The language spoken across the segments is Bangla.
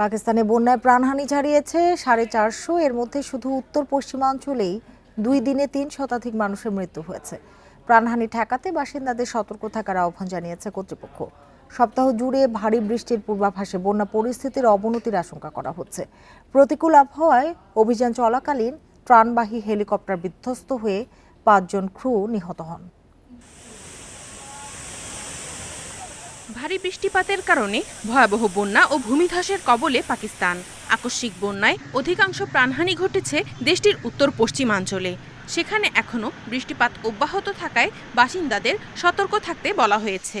পাকিস্তানে বন্যায় প্রাণহানি ছাড়িয়েছে সাড়ে চারশো, এর মধ্যে শুধু উত্তর পশ্চিমাঞ্চলেই দুই দিনে তিন শতাধিক মানুষের মৃত্যু হয়েছে। প্রাণহানি ঠেকাতে বাসিন্দাদের সতর্ক থাকার আহ্বান জানিয়েছে কর্তৃপক্ষ। সপ্তাহ জুড়ে ভারী বৃষ্টির পূর্বাভাসে বন্যা পরিস্থিতির অবনতির আশঙ্কা করা হচ্ছে। প্রতিকূল আবহাওয়ায় অভিযান চলাকালীন ত্রাণবাহী হেলিকপ্টার বিধ্বস্ত হয়ে পাঁচজন ক্রু নিহত হন। ভারী বৃষ্টিপাতের কারণে ভয়াবহ বন্যা ও ভূমিধসের কবলে পাকিস্তান। আকস্মিক বন্যায় অধিকাংশ প্রাণহানি ঘটেছে দেশটির উত্তর পশ্চিমাঞ্চলে সেখানে এখনও বৃষ্টিপাত অব্যাহত থাকায় বাসিন্দাদের সতর্ক থাকতে বলা হয়েছে।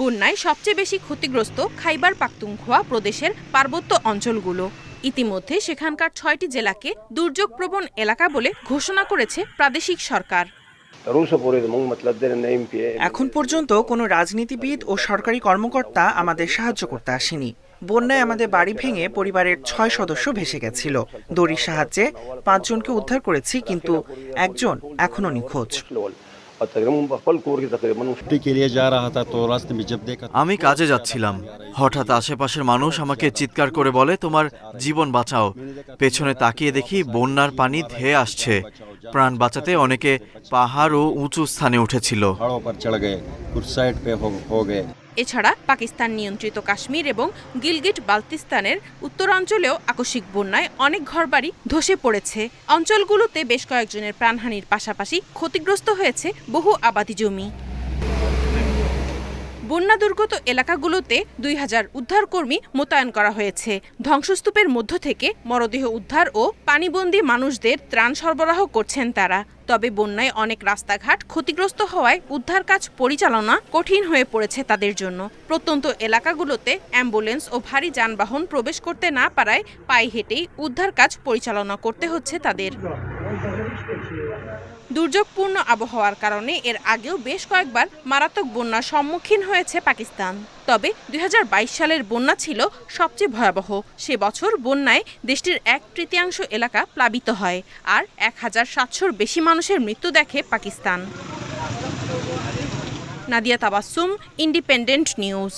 বন্যায় সবচেয়ে বেশি ক্ষতিগ্রস্ত খাইবার পাখতুনখোয়া প্রদেশের পার্বত্য অঞ্চলগুলো। ইতিমধ্যে সেখানকার ছয়টি জেলাকে দুর্যোগপ্রবণ এলাকা বলে ঘোষণা করেছে প্রাদেশিক সরকার। এখন পর্যন্ত কোনো রাজনীতিবিদ ও সরকারি কর্মকর্তা আমাদের সাহায্য করতে আসেনি। বন্যায় আমাদের বাড়ি ভেঙে পরিবারের ছয় সদস্য ভেসে গেছিল। দড়ির সাহায্যে পাঁচজনকে উদ্ধার করেছি, কিন্তু একজন এখনও নিখোঁজ। আমি কাজে যাচ্ছিলাম। হঠাৎ আশেপাশের মানুষ আমাকে চিৎকার করে বলে তোমার জীবন বাঁচাও। পেছনে তাকিয়ে দেখি বন্যার পানি ধেয়ে আসছে। প্রাণ বাঁচাতে অনেকে পাহাড় ও উঁচু স্থানে উঠেছিল। এছাড়া পাকিস্তান নিয়ন্ত্রিত কাশ্মীর এবং গিলগিট বাল্তিস্তানের উত্তরাঞ্চলেও আকস্মিক বন্যায় অনেক ঘরবাড়ি ধসে পড়েছে। অঞ্চলগুলোতে বেশ কয়েকজনের প্রাণহানির পাশাপাশি ক্ষতিগ্রস্ত হয়েছে বহু আবাদি জমি। বন্যা দুর্গত এলাকাগুলোতে দুই হাজার উদ্ধারকর্মী মোতায়েন করা হয়েছে। ধ্বংসস্তূপের মধ্য থেকে মরদেহ উদ্ধার ও পানিবন্দী মানুষদের ত্রাণ সরবরাহ করছেন তারা। তবে বন্যায় অনেক রাস্তাঘাট ক্ষতিগ্রস্ত হওয়ায় উদ্ধার কাজ পরিচালনা কঠিন হয়ে পড়েছে তাদের জন্য। প্রত্যন্ত এলাকাগুলোতে অ্যাম্বুলেন্স ও ভারী যানবাহন প্রবেশ করতে না পারায় পায়ে হেঁটেই উদ্ধার কাজ পরিচালনা করতে হচ্ছে তাদের। দুর্যোগপূর্ণ আবহাওয়ার কারণে এর আগেও বেশ কয়েকবার মারাত্মক বন্যার সম্মুখীন হয়েছে পাকিস্তান। তবে দুই হাজার বাইশ সালের বন্যা ছিল সবচেয়ে ভয়াবহ। সে বছর বন্যায় দেশটির এক তৃতীয়াংশ এলাকা প্লাবিত হয় আর এক হাজার সাতশোর বেশি মানুষের মৃত্যু দেখে Pakistan. Nadia Tabassum independent news.